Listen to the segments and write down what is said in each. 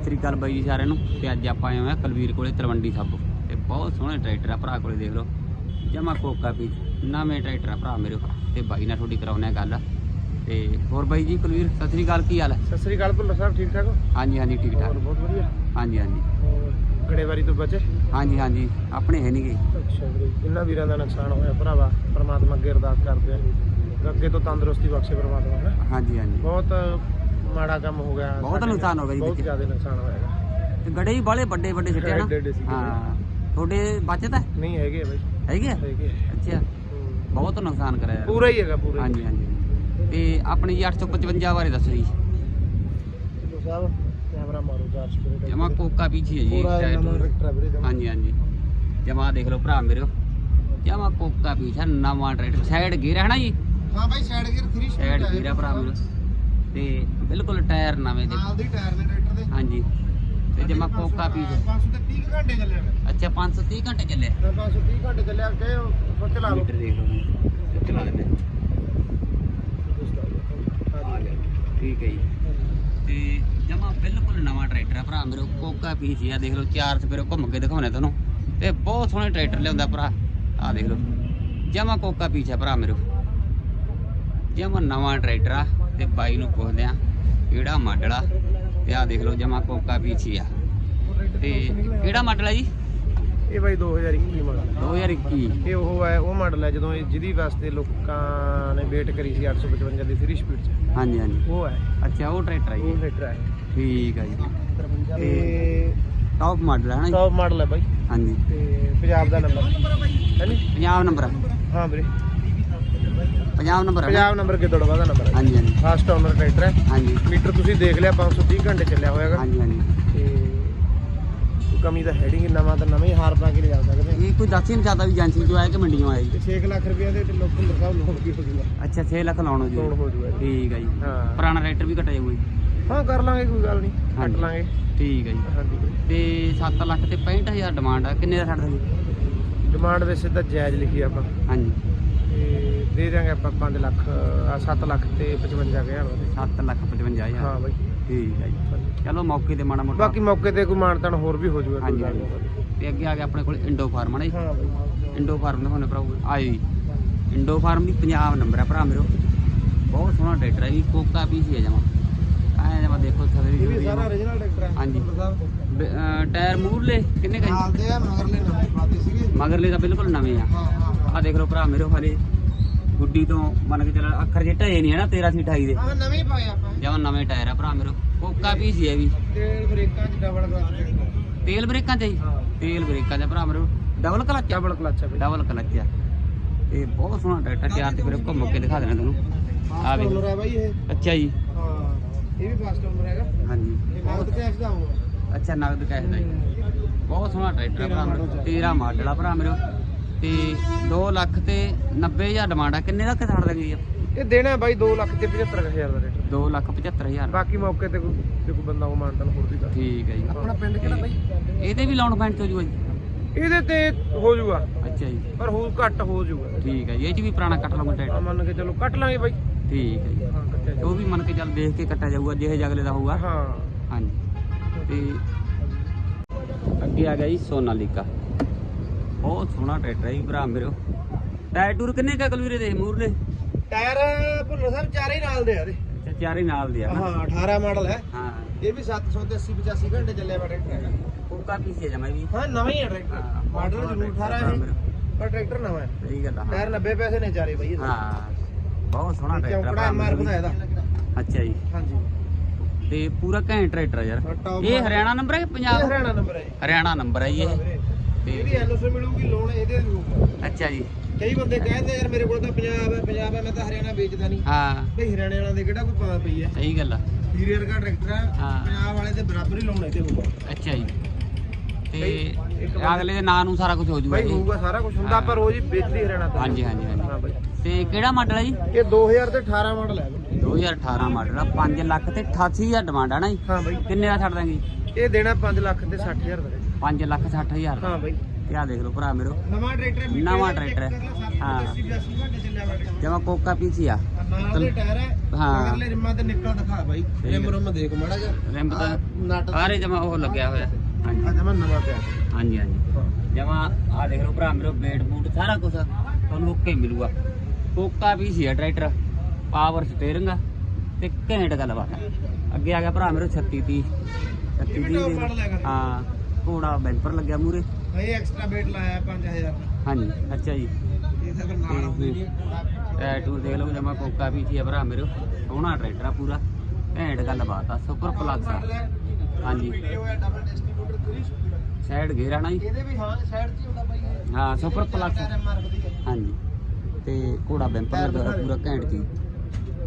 ਸਤਿ ਸ੍ਰੀ ਅਕਾਲ ਬਾਈ ਜੀ ਸਾਰਿਆਂ ਨੂੰ ਤੇ ਅੱਜ ਆਪਾਂ ਆਏ ਹੋਏ ਆ ਕਲਵੀਰ ਕੋਲੇ ਤਲਵੰਡੀ ਸਾਬੋ ਤੇ ਬਹੁਤ ਸੋਹਣੇ ਟਰੈਕਟਰ ਆ ਭਰਾ ਕੋਲੇ ਦੇਖ ਲਓ। ਜਮਾ ਕੋਕਾ ਵੀ ਨਵੇਂ ਟਰੈਕਟਰ ਆ ਭਰਾ ਮੇਰੇ ਤੇ ਬਾਈ ਨਾਲ ਤੁਹਾਡੀ ਕਰਾਉਣੇ ਆ ਗੱਲ। ਤੇ ਹੋਰ ਬਾਈ ਜੀ ਕਲਵੀਰ ਸਤਿ ਸ੍ਰੀ ਅਕਾਲ ਕੀ ਹਾਲ ਹੈ? ਸਤਿ ਸ੍ਰੀ ਅਕਾਲ ਭੁੱਲਰ ਸਾਹਿਬ ਠੀਕ ਠਾਕ ਹੋ? ਹਾਂਜੀ ਹਾਂਜੀ ਠੀਕ ਠਾਕ। ਬਹੁਤ ਵਧੀਆ। ਹਾਂਜੀ ਹਾਂਜੀ। ਗੜੇਵਾਰੀ ਤੋਂ ਬਚੇ? ਹਾਂਜੀ ਹਾਂਜੀ ਆਪਣੇ ਹੈ ਨਹੀਂਗੇ ਅੱਛਾ ਵੀਰੇ ਜਿੰਨਾ ਵੀਰਾਂ ਦਾ ਨੁਕਸਾਨ ਹੋਇਆ ਭਰਾਵਾ ਪਰਮਾਤਮਾ ਅੱਗੇ ਅਰਦਾਸ ਕਰਦੇ ਆ। ਅੱਗੇ ਤੋਂ ਤੰਦਰੁਸਤੀ ਬਖਸ਼ੇ ਪਰਮਾਤਮਾ ਨਾ? ਹਾਂਜੀ ਹਾਂਜੀ। ਬਹੁਤ ਮਾੜਾ ਕੰਮ ਹੋ ਗਿਆ ਬਹੁਤ ਸਾਡੇ ਨੁਕਸਾਨ ਹੋ ਗਿਆ ਜੀ ਬਹੁਤ ਵਿੱਚ। ਜ਼ਿਆਦਾ ਨੁਕਸਾਨ ਹੋਇਆ ਤੇ ਗੜੇ ਵੀ ਬਾਲੇ ਵੱਡੇ ਵੱਡੇ ਸਿੱਟੇ ਸੀਗੇ। ਹਾਂ ਤੁਹਾਡੇ ਬਚਤ ਹੈ ਨਹੀਂ ਹੈਗੇ ਬਾਈ ਹੈਗੇ ਆ? ਹੈਗੇ ਆ। ਅੱਛਾ ਹੂੰ। ਬਹੁਤ ਨੁਕਸਾਨ ਕਰਿਆ। ਪੂਰਾ ਹੀ ਹੈਗਾ ਪੂਰਾ ਹਾਂਜੀ ਹਾਂਜੀ ਤੇ ਆਪਣੀ ਜੀ 855 ਬਾਰੇ ਦੱਸੋ ਜੀ ਭੁੱਲਰ ਸਾਹਿਬ ਕੈਮਰਾ ਮਾਰੋ ਚਾਰ ਸਪੀਡ ਜਮਾ ਕੋਕਾ ਪਿੱਛੇ ਹੈ ਜੀ ਪੂਰਾ ਟਾਇਰ ਨਵਾਂ ਟੂਰ। ਟਰੈਕਟਰ ਆ ਵੀਰੇ ਜਮਾਂ। ਹਾਂਜੀ ਹਾਂਜੀ ਜਮਾ ਦੇਖ ਲਓ ਭਰਾ ਮੇਰੇ ਜਮਾ ਕੋਕਾ ਪਿੱਛੇ ਨਵਾਂ ਟਰੈਕਟਰ ਸਾਈਡ ਗੇਰ ਹੈ ਨਾ ਜੀ ਹਾਂ ਬਾਈ ਸਾਈਡ ਗੇਅਰ 3 ਸਾਈਡ ਗੇਰ ਆ ਭਰਾ ਮੇਰੇ ਤੇ ਬਿਲਕੁਲ ਟਾਇਰ ਨਵੇਂ ਦੇ ਨਾਲ ਦੀ ਟਾਇਰ ਨੇ ਟਰੈਕਟਰ ਦੇ। ਹਾਂਜੀ। ਤੇ ਜਮਾ ਕੋਕਾ ਪਿੱਛੇ 530 ਘੰਟੇ ਚੱਲਿਆ ਅੱਛਾ 530 ਘੰਟੇ ਚੱਲੇ 530 ਘੰਟੇ ਚੱਲਿਆ ਕਿ ਉਹ ਚਲਾ ਲਓ। ਮੀਟਰ ਦੇਖ ਲਓ ਚਲਾ ਲੈਂਦੇ ਠੀਕ ਹੈ ਜੀ। ਤੇ ਜਮਾ ਬਿਲਕੁਲ ਨਵਾਂ ਟਰੈਕਟਰ ਆ ਭਰਾ ਮੇਰੇ ਕੋਕਾ ਪੀਸ ਆ ਦੇਖ ਲਓ ਚਾਰ ਸਪੇਰੇ ਘੁੰਮ ਕੇ ਦਿਖਾਉਣੇ ਤੁਹਾਨੂੰ। ਤੇ ਬਹੁਤ ਸੋਹਣੇ ਟਰੈਕਟਰ ਲਿਆਉਂਦਾ ਭਰਾ। ਆ ਦੇਖ ਲਓ। ਜਮਾ ਕੋਕਾ ਆ ਭਰਾ ਮੇਰੇ ਜਮਾ ਨਵਾਂ ਟਰੈਕਟਰ ਆ ਤੇ ਬਾਈ ਨੂੰ ਪੁੱਛਦੇ ਆ ਕਿਹੜਾ ਮਾਡਲ। ਆ ਤੇ ਆ ਦੇਖ ਲਓ ਜਮਾ ਕੋਕਾ ਹੀ ਆ। ਤੇ ਕਿਹੜਾ ਮਾਡਲ ਆ ਜੀ? ਇਹ ਬਾਈ 2021 ਮਾਡਲ। 2021 ਇਹ ਉਹ ਹੈ ਉਹ ਮਾਡਲ ਹੈ ਜਦੋਂ ਜਿਹਦੀ ਵਾਸਤੇ ਲੋਕਾਂ ਨੇ ਵੇਟ ਕਰੀ ਸੀ 855 ਦੀ 3 ਸਪੀਡ ਚ। ਹਾਂਜੀ ਹਾਂਜੀ। ਉਹ ਹੈ। ਅੱਛਾ ਉਹ ਟਰੈਕਟਰ ਆ ਉਹ ਟਰੈਕਟਰ ਹੈ। ਠੀਕ ਆ ਜੀ। ਤੇ ਟੌਪ ਮਾਡਲ ਹੈ ਨਾ? ਟੌਪ ਮਾਡਲ ਹੈ ਬਾਈ। ਹਾਂਜੀ। ਤੇ ਪੰਜਾਬ ਦਾ ਨੰਬਰ ਹੈ ਨੀ? ਪੰਜਾਬ ਨੰਬਰ ਹਾਂ ਵੀਰੇ। ਪੰਜਾਬ ਨੰਬਰ ਹੈ ਨਾ? ਪੰਜਾਬ ਨੰਬਰ ਗਿੱਦੜਵਾ ਦਾ ਨੰਬਰ ਹੈ ਹਾਂਜੀ ਹਾਂਜੀ। ਫਾਸਟ ਓਨਰ ਟਰੈਕਟਰ ਹੈ ਹਾਂਜੀ। ਮੀਟਰ ਤੁਸੀਂ ਦੇਖ ਲਿਆ 530 ਘੰਟੇ ਚੱਲਿਆ ਹੋਇਆਗਾ। ਹਾਂਜੀ ਹਾਂਜੀ। ਤੇ ਕੋਈ ਕਮੀ ਤਾਂ ਹੈਡਿੰਗ ਨਵਾਂ ਤਾਂ ਨਵੇਂ ਹਾਰ ਪਾ ਕੇ ਲਿਜਾ ਸਕਦੇ। ਇਹ ਕੋਈ ਦੱਸ ਹੀ ਨਹੀਂ ਸਕਦਾ ਵੀ ਏਜੰਸੀ ਚੋਂ ਆਇਆ ਕਿ ਮੰਡੀੋਂ ਆਇਆ ਜੀ। ਤੇ 6 ਲੱਖ ਰੁਪਏ ਦੇ ਤੇ ਲੋਕਾਂ ਦਾ ਸਾਹਿਬ ਲੋਨ ਵੀ ਹੋ ਜੂਗਾ। ਅੱਛਾ 6 ਲੱਖ ਲਾਉਣੋ ਜੀ ਲੋਨ ਹੋ ਜੂਗਾ ਜੀ। ਠੀਕ ਹੈ ਜੀ। ਹਾਂ। ਪੁਰਾਣਾ ਰੇਟਰ ਵੀ ਘਟਿਆ ਜਾਊਗਾ ਜੀ। ਹਾਂ ਕਰ ਲਾਂਗੇ ਕੋਈ ਗੱਲ ਨਹੀਂ। ਕੱਟ ਹਾਂਜੀ। ਲਾਂਗੇ। ਠੀਕ ਹੈ ਜੀ। ਹਾਂਜੀ। ਤੇ 7 ਲੱਖ ਤੇ 65000 ਡਿਮਾਂਡ ਆ। ਕਿੰਨੇ ਦਾ ਛੱਡਦਾ ਜੀ? ਡਿਮਾਂਡ ਵੈਸੇ ਤਾਂ ਜਾਇਜ਼ ਲਿਖੀ ਆਪਾਂ। ਹਾਂਜੀ। ਦੇ ਦਿਆਂਗੇ ਆਪਾਂ 5 ਲੱਖ ਆ 7 ਲੱਖ ਤੇ 55000 ਦਾ 7 ਲੱਖ 55000 ਹਾਂ ਬਾਈ। ਠੀਕ ਹੈ ਜੀ। ਚਲੋ ਮੌਕੇ ਤੇ ਮਾੜਾ ਮੋਟਾ ਬਾਕੀ ਮੌਕੇ ਤੇ ਕੋਈ ਮਾਨਤਾਨ ਹੋਰ ਵੀ ਹੋ ਜੂਗਾ ਹਾਂਜੀ ਤੇ ਅੱਗੇ ਆ ਗਿਆ ਆਪਣੇ ਕੋਲ ਇੰਡੋ ਫਾਰਮ ਹੈ ਜੀ? ਹਾਂ ਬਾਈ। ਇੰਡੋ ਫਾਰਮ ਦਿਖਾਉਣੇ ਭਰਾ ਆਏ ਜੀ। ਇੰਡੋ ਫਾਰਮ ਵੀ ਪੰਜਾਬ ਨੰਬਰ ਹੈ ਭਰਾ ਮੇਰੋ। ਬਹੁਤ ਸੋਹਣਾ ਟਰੈਕਟਰ ਹੈ ਜੀ। ਕੋਕਾ ਵੀ ਸੀ ਜਮਾ। ਐ ਜਮਾ ਦੇਖੋ ਥਲੇ ਇਹ ਵੀ ਦੀ ਸਾਰਾ origignal ਟਰੈਕਟਰ ਹੈ। ਹਾਂਜੀ। ਟਾਇਰ ਮੂਰਲੇ ਕਿੰਨੇ ਕਾ ਦੇ ਆ ਮਗਰਲੇ ਨਵੇਂ ਪਾਤੇ ਸੀਗੇ। ਮਗਰਲੇ ਤਾਂ ਬਿਲਕੁਲ ਨਵੇਂ ਆ। ਹਾਂ ਹਾਂ ਆ ਦੇਖ ਲਓ ਭਰਾ ਮੇਰੇ ਹਲੇ ਗੁੱਡੀ ਤੋਂ ਮੰਨ ਕੇ ਚੱਲ ਅੱਖਰ ਜੇ ਢਏ ਨਹੀਂ ਹੈ ਨਾ 13 ਸੀ 28 ਦੇ। ਹਾਂ ਨਵੇਂ ਪਾਏ ਆਪਾਂ। ਜਮਾ ਨਵੇਂ ਟਾਇਰ ਆ ਭਰਾ ਮੇਰੇ ਕੋਕਾ ਵੀ ਸੀ ਇਹ ਵੀ। ਤੇਲ ਬ੍ਰੇਕਾਂ ਚ ਡਬਲ ਕਲਚ ਤੇਲ ਬ੍ਰੇਕਾਂ ਚ ਜੀ ਹਾਂ। ਤੇਲ ਬ੍ਰੇਕਾਂ ਚ ਭਰਾ ਮੇਰੇ ਡਬਲ ਕਲਚ ਡਬਲ ਕਲਚ ਬਈ। ਡਬਲ ਕਲਚ ਆ। ਇਹ ਬਹੁਤ ਸੋਹਣਾ ਟਰੈਕਟਰ ਤਿਆਰ ਤੇ ਫਿਰ ਘੁੰਮ ਕੇ ਦਿਖਾ ਦੇਣਾ ਤੁਹਾਨੂੰ ਆ ਓਨਰ ਹੈ ਬਾਈ ਇਹ। ਅੱਛਾ ਜੀ। ਹਾਂ। ਇਹ ਵੀ ਫਾਸਟ ਓਨਰ ਹੈਗਾ। ਹਾਂਜੀ। ਇਹ ਨਗਦ ਕੈਸ਼ ਦਾ ਹੋਊਗਾ ਅੱਛਾ ਨਗਦ ਕੈਸ਼ ਦਾ ਜੀ ਬਹੁਤ ਸੋਹਣਾ ਟਰੈਕਟਰ ਆ ਭਰਾ ਮੇਰੇ 13 ਮਾਡਲ ਆ ਭਰਾ ਮੇਰੇ ਤੇ 2 ਲੱਖ ਤੇ 90000 ਡਿਮਾਂਡ ਆ। ਕਿੰਨੇ ਦਾ ਛੱਡ ਦੇਗੀ ਇਹ ਦੇਣਾ ਹੈ ਬਾਈ 2 ਲੱਖ ਤੇ 75000 ਦਾ ਰੇਟ। 2 ਲੱਖ 75000 ਬਾਕੀ ਮੌਕੇ ਤੇ ਕੋਈ ਜੇ ਕੋਈ ਬੰਦਾ ਉਹ ਮਾਨਤਾਨ ਹੋਰ ਵੀ ਕਰ। ਠੀਕ ਹੈ ਜੀ। ਆਪਣਾ ਪਿੰਡ ਕਿਹੜਾ ਬਾਈ? ਇਹਦੇ ਵੀ ਲਾਉਣ ਪੈਣ ਤੋਂ ਜੂਗਾ ਜੀ ਇਹਦੇ ਤੇ ਹੋ ਜਾਊਗਾ ਅੱਛਾ ਜੀ। ਪਰ ਹੋ ਘੱਟ ਹੋ ਜਾਊਗਾ ਠੀਕ ਹੈ ਜੀ। ਇਹ ਚ ਵੀ ਪੁਰਾਣਾ ਕੱਟ ਆ ਟਰੈਕਟਰ ਮੰਨ ਕੇ ਚਲੋ ਕੱਟ ਲਾਂਗੇ ਬਾਈ। ਠੀਕ ਹੈ ਜੀ। ਹਾਂ ਕੱਟਿਆ ਉਹ ਵੀ ਮੰਨ ਕੇ ਚੱਲ ਦੇਖ ਕੇ ਕੱਟਿਆ ਜਾਊਗਾ ਜਿਹੇ ਜਗਲੇ ਦਾ ਹੋਊਗਾ। ਹਾਂ। ਹਾਂਜੀ। ਤੇ ਅੱਗੇ ਆ ਗਿਆ ਜੀ ਸੋਨਾਲੀਕਾ। ਬਹੁਤ ਸੋਹਣਾ ਟਰੈਕਟਰ ਹੈ ਜੀ ਭਰਾ ਮੇਰੇ ਟਾਇਰ ਟੂਰ ਕਿੰਨੇ ਕਾ ਕਲਵੀਰੇ ਦੇ ਮੂਰਲੇ ਟਾਇਰ ਭੁੱਲਰ ਸਾਹਿਬ ਚਾਰੇ ਹੀ ਨਾਲ ਦੇ ਆ ਇਹਦੇ ਅੱਛਾ ਚਾਰੇ ਨਾਲ ਦੇ ਆ ਹਾਂ 18 ਮਾਡਲ ਹੈ। ਹਾਂ। ਇਹ ਵੀ 700 ਤੇ 80 85 ਘੰਟੇ ਚੱਲਿਆ ਵਾ ਟਰੈਕਟਰ ਹੈਗਾ। ਕੋਕਾ ਪੀਸੇ ਜਮਾ ਵੀ ਹਾਂ ਨਵਾਂ ਹੀ ਹੈ ਟਰੈਕਟਰ। ਹਾਂ, ਮਾਡਲ ਜ਼ਰੂਰ 18 ਹੈ ਪਰ ਟਰੈਕਟਰ ਨਵਾਂ ਹੈ। ਸਹੀ ਗੱਲ ਹਾਂ। ਟਾਇਰ 90 ਪੈਸੇ ਨੇ ਚਾਰੇ ਬਾਈ ਇਹਦੇ। ਹਾਂ ਬਹੁਤ ਸੋਹਣਾ ਟਰੈਕਟਰ ਚੌਕੜਾ ਆ ਐਮਆਰਐਫ ਦਾ ਇਹਦਾ। ਅੱਛਾ ਜੀ। ਹਾਂਜੀ। ਤੇ ਪੂਰਾ ਘੈਂਟ ਟਰੈਕਟਰ ਯਾਰ। ਹਾਂ, ਇਹ। ਹਰਿਆਣਾ ਨੰਬਰ ਹੈ ਪੰਜਾਬ? ਹਰਿਆਣਾ ਨੰਬਰ ਹੈ। ਜੀ ਹਰਿਆਣਾ ਨੰਬਰ ਹੈ ਜੀ ਹਾਂ ਇਹ ਇਹਦੀ ਐਨਓਸੀ ਮਿਲੂਗੀ ਲੋਨ ਇਹਦੇ ਹੋਊਗਾ। ਅੱਛਾ ਜੀ। ਕਈ ਬੰਦੇ ਕਹਿੰਦੇ ਯਾਰ ਮੇਰੇ ਕੋਲ ਤਾਂ ਪੰਜਾਬ ਹੈ ਪੰਜਾਬ ਹੈ ਮੈਂ ਤਾਂ ਹਰਿਆਣਾ ਵੇਚਦਾ ਨਹੀਂ। ਹਾਂ। ਭਈ ਹਰਿਆਣੇ ਵਾਲਿਆਂ ਦੇ ਕਿਹੜਾ ਕੋਈ ਪਾ ਪਈ ਹੈ? ਸਹੀ ਗੱਲ ਆ। ਹੀਰੇ ਵਰਗਾ ਟਰੈਕਟਰ ਹੈ ਹਾਂ। ਪੰਜਾਬ ਵਾਲੇ ਦੇ ਬਰਾਬਰ ਹੀ ਲਾਉਣਾ ਇੱਥੇ ਹੋਊਗਾ ਅੱਛਾ ਜੀ। ਤੇ ਬਈ, ਇੱਕ ਬੰਦਾ- ਅਗਲੇ ਦੇ ਨਾਂ ਨੂੰ ਸਾਰਾ ਕੁਝ ਹੋ ਜੂਗਾ ਭਾਈ ਜੀ। ਹੋਊਗਾ ਸਾਰਾ ਕੁਝ ਹੁੰਦਾ ਪਰ ਰੋਜ਼ ਹੀ ਵੇਚਦੀ ਹਰਿਆਣਾ ਤੋਂ। ਹਾਂਜੀ ਹਾਂਜੀ ਹਾਂਜੀ। ਹਾਂ ਬਾਈ। ਤੇ ਕਿਹੜਾ ਮਾਡਲ ਹੈ ਜੀ? ਇਹ 2000 ਤੇ 18 ਮਾਡਲ ਹੈ। ਬਾਈ। 2018 ਮਾਡਲ ਆ 5 ਲੱਖ ਤੇ 88000 ਡਿਮਾਂਡ ਆ ਨਾ ਜੀ। ਹਾਂ ਬਾਈ। ਕਿੰਨੇ ਦਾ ਛੱਡ ਦਾਂਗੇ ਇਹ ਦੇਣਾ 5 ਲੱਖ ਤੇ 60000 ਦਾ। 5 ਲੱਖ 60000 ਦਾ। ਹਾਂ ਬਾਈ। ਤੇ ਆ ਦੇਖ ਲਓ ਭਰਾ ਮੇਰੇ। ਨਵਾਂ ਟਰੈਕਟਰ ਹੈ ਨਵਾਂ ਟਰੈਕਟਰ ਹੈ। ਹਾਂ। 80 ਘੰਟੇ ਚੱਲਿਆ ਵਾ ਟਰੈਕਟਰ। ਜਮਾ ਕੋਕਾ ਪੀਸੀ ਆ। ਨਾਲ ਦੇ ਟਾਇਰ ਹੈ ਹਾਂ। ਮਗਰਲੇ ਰਿਮਾਂ ਤੇ ਨਿਕਲ ਦਿਖਾ ਬਾਈ। ਰਿਮ ਰੁਮ ਦੇਖ ਮਾੜਾ ਜਿਹਾ। ਰਿੰਬ ਤਾਂ ਨਟ ਸਾਰੇ ਜਮਾ ਉਹ ਲੱਗਿਆ ਹੋਇਆ। ਹਾਂਜੀ। ਆ ਜਮਾ ਨਵਾਂ ਪਿਆ। ਹਾਂਜੀ ਹਾਂਜੀ। ਜਮਾ ਆ ਦੇਖ ਲਓ ਭਰਾ ਮੇਰੇ ਬੇਟ ਬੂਟ ਸਾਰਾ ਕੁਝ ਤੁਹਾਨੂੰ ਓਕੇ ਮਿਲੂਗਾ। ਕੋਕਾ ਵੀ ਸੀ ਟਰੈਕਟਰ। ਪਾਵਰ ਸਟੀਅਰਿੰਗ ਆ। ਤੇ ਘੈਂਟ ਗੱਲਬਾਤ ਆ। ਅੱਗੇ ਆ ਗਿਆ ਭਰਾ ਮੇਰੇ 36 30 36 ਇਹ ਵੀ top model ਹੈਗਾ। ਹਾਂ। ਘੋੜਾ ਬੈਂਪਰ ਲੱਗਿਆ ਮੂਰੇ ਭਾਈ ਐਕਸਟਰਾ ਵੇਟ ਲਾਇਆ 5000 ਹਾਂਜੀ ਅੱਛਾ ਜੀ। ਇਹ ਤਾਂ ਨਾਲ ਆਉਂਦੇ ਟੈਟੂ ਦੇਖ ਲਓ ਜਮਾ ਕੋਕਾ ਵੀ ਸੀ ਭਰਾ ਮੇਰੇ। ਸੋਹਣਾ ਟਰੈਕਟਰ ਆ ਪੂਰਾ। ਘੈਂਟ ਗੱਲਬਾਤ ਆ ਸੁਪਰ ਪਲੱਸ ਆ। ਹਾਂਜੀ। ਹੋਇਆ ਡਬਲ ਡਿਸਟ੍ਰੀਬਿਊਟਰ 3 ਸਪੀਡ ਸਾਈਡ ਆ ਨਾ ਜੀ। ਇਹਦੇ ਵੀ ਹਾਂ ਸਾਈਡ ਹੀ ਹੁੰਦਾ ਬਾਈ ਇਹ। ਹਾਂ ਸੁਪਰ ਹੈ ਹਾਂਜੀ। ਤੇ ਘੋੜਾ ਬੈਂਪਰ ਲੱਗਾ ਪੂਰਾ ਘੈਂਟ ਚੀਜ਼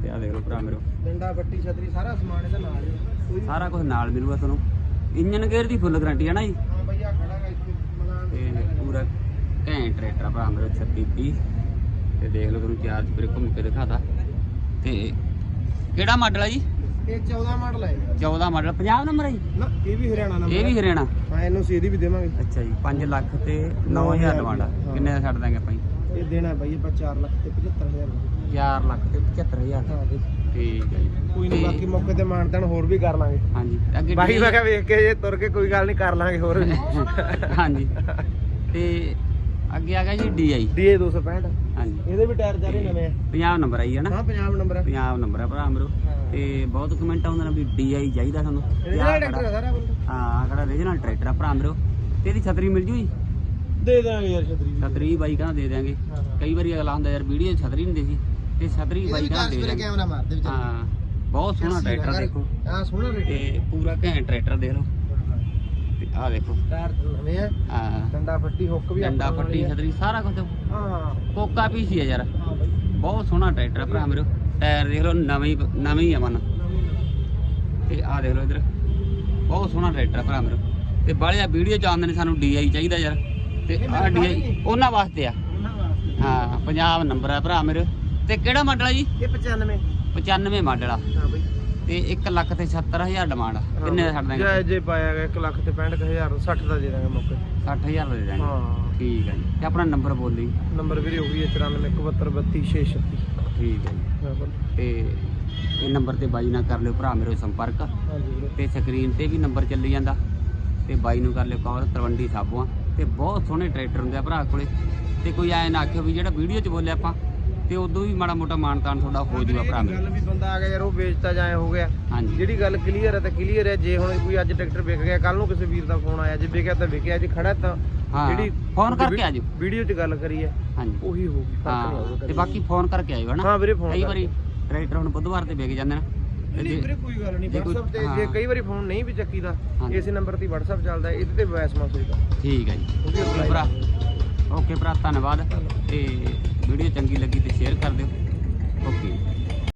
ਤੇ ਆ ਦੇਖ ਲਓ ਭਰਾ ਮੇਰੇ। ਡੰਡਾ ਬੱਟੀ ਛਤਰੀ ਸਾਰਾ ਸਮਾਨ ਇਹਦਾ ਨਾਲ ਸਾਰਾ ਕੁਝ ਨਾਲ ਮਿਲੂਗਾ ਤੁਹਾਨੂੰ। ਇੰਜਨ ਗੇਅਰ ਦੀ ਫੁੱਲ ਗਾਰੰਟੀ ਹੈ ਨਾ ਜੀ। ਹਾਂ ਬਈ ਆ ਖੜਾ ਗਾ ਇੱਥੇ ਮਗਾਨ ਤੇ ਪੂਰਾ ਘੈਂਟ ਟਰੈਕਟਰ ਆ ਭਰਾ ਮੇਰੇ 36 30 ਤੇ ਦੇਖ ਲਓ ਤੁਹਾਨੂੰ ਚਾਰਜ ਫਿਰ ਘੁੰਮ ਕੇ ਦਿਖਾਤਾ। ਤੇ ਕਿਹੜਾ ਮਾਡਲ ਆ ਜੀ? ਇਹ 14 ਮਾਡਲ ਹੈ 14 ਮਾਡਲ 50 ਨੰਬਰ ਹੈ ਜੀ? ਨਾ ਇਹ ਵੀ ਹਰਿਆਣਾ ਨੰਬਰ ਇਹ ਵੀ ਹਰਿਆਣਾ? ਹਾਂ ਇਹਨੂੰ ਸੀ ਇਹਦੀ ਵੀ ਦੇਵਾਂਗੇ। ਅੱਛਾ ਜੀ 5 ਲੱਖ ਤੇ ਨੌ 9000 ਹਜ਼ਾਰ ਡਿਮਾਂਡ। ਕਿੰਨੇ ਦਾ ਛੱਡ ਦਾਂਗੇ ਆਪਾਂ ਜੀ? ਇਹ ਦੇਣਾ ਬਾਈ ਆਪਾਂ 4 ਲੱਖ ਤੇ 75000 ਦਾ। 4 ਲੱਖ ਤੇ 75000 ਹਾਂ ਬਈ ਠੀਕ ਹੈ ਜੀ। ਕੋਈ ਨਹੀਂ ਬਾਕੀ ਮੌਕੇ ਤੇ ਮਾਨਤਾਨ ਹੋਰ ਵੀ ਕਰ ਲਾਂਗੇ। ਹਾਂਜੀ ਅੱਗੇ ਬਾਈ ਮੈਂ ਕਿਹਾ ਵੇਖ ਕੇ ਜੇ ਤੁਰ ਕੇ ਕੋਈ ਗੱਲ ਨਹੀਂ ਕਰ ਲਾਂਗੇ ਹੋਰ ਵੀ। ਹਾਂਜੀ। ਤੇ ਅੱਗੇ ਆ ਗਿਆ ਜੀ DI ਡੀਏ 265 ਹਾਂਜੀ। ਇਹਦੇ ਵੀ ਟਾਇਰ ਚਾਰੇ ਨਵੇਂ ਆ। 50 ਨੰਬਰ ਆਈ ਹੈ ਨਾ? ਹਾਂ ਪੰਜਾਬ ਨੰਬਰ ਆ। ਪੰਜਾਬ ਨੰਬਰ ਹੈ ਭਰਾ ਮੇਰੋ ਹਾਂ। ਤੇ ਬਹੁਤ ਕਮੈਂਟ ਆਉਂਦੇ ਨੇ ਵੀ DI ਚਾਹੀਦਾ ਸਾਨੂੰ। ਤੇ ਇਹਦਾ ਆਹ ਟਰੈਕਟਰ ਆ ਖੜਾ- ਸਾਰਾ ਬੰਦਾ। ਹਾਂ ਖੜਾ ਰੀਜਨਲ ਟਰੈਕਟਰ ਆ ਭਰਾ ਮੇਰੋ ਤੇ ਇਹਦੀ ਛਤਰੀ ਮਿਲ ਜੂ ਜੀ ਦੇ ਦਾਂਗੇ ਯਾਰ ਛਤਰੀ। ਛਤਰੀ ਬਾਈ ਕਹਿੰਦਾ ਦੇ ਦਿਆਂਗੇ। ਹਾਂ, ਹਾਂ। ਕਈ ਵਾਰੀ ਅਗਲਾ ਹੁੰਦਾ ਯਾਰ ਵੀਡੀਓ ਛਤਰੀ ਨਹੀਂ ਦੇਸੀ। ਤੇ ਛਤਰੀ ਬਾਈ ਦੇ ਦਿਆਂਗੇ ਕੈਮਰਾ ਮਾਰ ਦੇ ਵਿਚਾਰ। ਹਾਂ ਬਹੁਤ ਸੋਹਣਾ ਟਰੈਕਟਰ ਦੇਖੋ। ਹਾਂ ਸੋਹਣਾ ਤੇ ਪੂਰਾ ਘੈਂਟ ਟਰੈਕਟਰ ਦੇਖ ਲਓ। ਤੇ ਆਹ ਦੇਖੋ। ਟਾਇਰ ਨਵੇਂ ਆ। ਹਾਂ। ਡੰਡਾ ਫੱਟੀ ਹੁੱਕ ਵੀ ਡੰਡਾ ਪੱਟੀ ਛਤਰੀ ਸਾਰਾ ਕੁਝ ਹਾਂ। ਕੋਕਾ ਪੀਸੀ ਆ ਯਾਰ। ਬਹੁਤ ਸੋਹਣਾ ਟਰੈਕਟਰ ਆ ਭਰਾ ਮੇਰੋ ਟਾਇਰ ਦੇਖ ਲਓ ਨਵੇਂ ਨਵੇਂ ਆ ਮਨ। ਤੇ ਆਹ ਦੇਖ ਲਓ ਇਧਰ। ਬਹੁਤ ਸੋਹਣਾ ਟਰੈਕਟਰ ਆ ਭਰਾ ਮੇਰੋ ਤੇ ਬਾਹਲਿਆ ਵੀਡੀਓ ਚ ਆਉਂਦੇ ਨੇ ਸਾਨੂੰ ਡੀਆਈ ਚਾਹੀਦਾ ਯਾਰ। ਤੇ ਮੇਰੇ ਡੀਆਈ ਉਹਨਾਂ ਵਾਸਤੇ ਆ। ਹਾਂ ਪੰਜਾਬ ਨੰਬਰ ਆ ਭਰਾ ਮੇਰੇ ਤੇ ਕਿਹੜਾ ਮਾਡਲ ਆ ਜੀ? ਇਹ 95 95 ਮਾਡਲ ਆ। ਹਾਂ ਬਾਈ। ਤੇ 1 ਲੱਖ ਤੇ 77000 ਡਿਮਾਂਡ ਆ। ਕਿੰਨੇ ਦਾ ਛੱਡ ਦਾਂਗੇ ਜੈ ਜੇ ਪਾਇਆ ਗਿਆ 1 ਲੱਖ ਤੇ 65000 60 ਦਾ ਦੇ ਦਾਂਗੇ ਮੌਕੇ 60000 ਦਾ ਦੇ ਦਾਂਗੇ। ਹਾਂ। ਠੀਕ ਹੈ ਜੀ। ਤੇ ਆਪਣਾ ਨੰਬਰ ਬੋਲ ਲਈ ਨੰਬਰ ਵੀਰੇ ਉਹੀ ਹੈ 9417322636 ਠੀਕ ਹੈ ਜੀ ਤੇ ਇਹ ਨੰਬਰ ਤੇ ਬਾਈ ਨਾਲ ਕਰ ਲਿਓ ਭਰਾ ਮੇਰੇ ਸੰਪਰਕ। ਤੇ ਸਕਰੀਨ ਤੇ ਵੀ ਨੰਬਰ ਚੱਲੀ ਜਾਂਦਾ। ਤੇ ਬਾਈ ਨੂੰ ਕਰ ਲਿਓ ਕਾਲ ਤਲਵੰਡੀ ਸਾਬੋਆਂ। ਤੇ ਬਹੁਤ ਸੋਹਣੇ ਟਰੈਕਟਰ ਹੁੰਦੇ ਆ ਭਰਾ ਕੋਲੇ। ਤੇ ਕੋਈ ਐ ਨਾ ਆਖਿਓ ਵੀ ਜਿਹੜਾ ਵੀਡੀਓ 'ਚ ਬੋਲਿਆ ਆਪਾਂ। ਤੇ ਉਦੋਂ ਵੀ ਮਾੜਾ ਮੋਟਾ ਮਾਨਤਾਨ ਤੁਹਾਡਾ ਹੋ ਜੂਗਾ ਭਰਾ ਮੇਰੇ। ਗੱਲ ਵੀ ਬੰਦਾ ਆ ਗਿਆ ਯਾਰ ਉਹ ਵੇਚਤਾ ਜਾਏ ਹੋ ਗਿਆ। ਹਾਂਜੀ। ਜਿਹੜੀ ਗੱਲ ਕਲੀਅਰ ਹੈ ਤਾਂ ਕਲੀਅਰ ਹੈ ਜੇ ਹੁਣ ਕੋਈ ਅੱਜ ਟਰੈਕਟਰ ਵਿਕ ਗਿਆ ਕੱਲ ਨੂੰ ਕਿਸੇ ਵੀਰ ਦਾ ਫੋਨ ਆਇਆ ਜੇ ਵਿਕਿਆ ਤਾਂ ਵਿਕਿਆ ਜੇ ਖੜਾ ਤਾਂ ਹਾਂ ਫੋਨ ਕਰਕੇ ਆ ਜਾਓ ਵੀਡੀਓ 'ਚ ਗੱਲ ਕਰੀ ਹੈ ਹਾਂਜੀ। ਉਹੀ ਹੋਊਗੀ ਫ਼ਰਕ ਨਹੀਂ ਹਾਂ ਤੇ ਬਾਕੀ ਫੋਨ ਕਰਕੇ ਆਇਓ ਹਨਾ? ਹਾਂ ਵੀਰੇ ਫੋਨ ਕਈ ਵਾਰੀ ਟਰੈਕਟਰ ਹੁਣ ਬੁੱਧਵਾਰ ਤੇ ਵਿਕ ਜਾਂਦੇ ਨੇ। ਤੇ ਨਹੀਂ ਜੇ- ਵੀਰੇ ਕੋਈ ਗੱਲ ਨਹੀਂ ਜੇ ਕੋਈ- WhatsApp ਤੇ ਹਾਂ। ਜੇ ਕਈ ਵਾਰੀ ਫੋਨ ਨਹੀਂ ਵੀ ਚੱਕੀਦਾ ਹਾਂਜੀ। ਇਸੇ ਨੰਬਰ ਤੇ WhatsApp ਚੱਲਦਾ ਹੈ, ਇਹਦੇ ਤੇ ਵੌਇਸ ਮੈਸੇਜ ਦਾ। ਠੀਕ ਹੈ ਜੀ। ਓਕੇ ਭਰਾ। ਓਕੇ ਭਰਾ ਧੰਨਵਾਦ। ਤੇ ਵੀਡੀਓ ਚੰਗੀ ਲੱਗੀ ਤੇ ਸ਼ੇਅਰ ਕਰ ਦਿਓ। ਓਕੇ।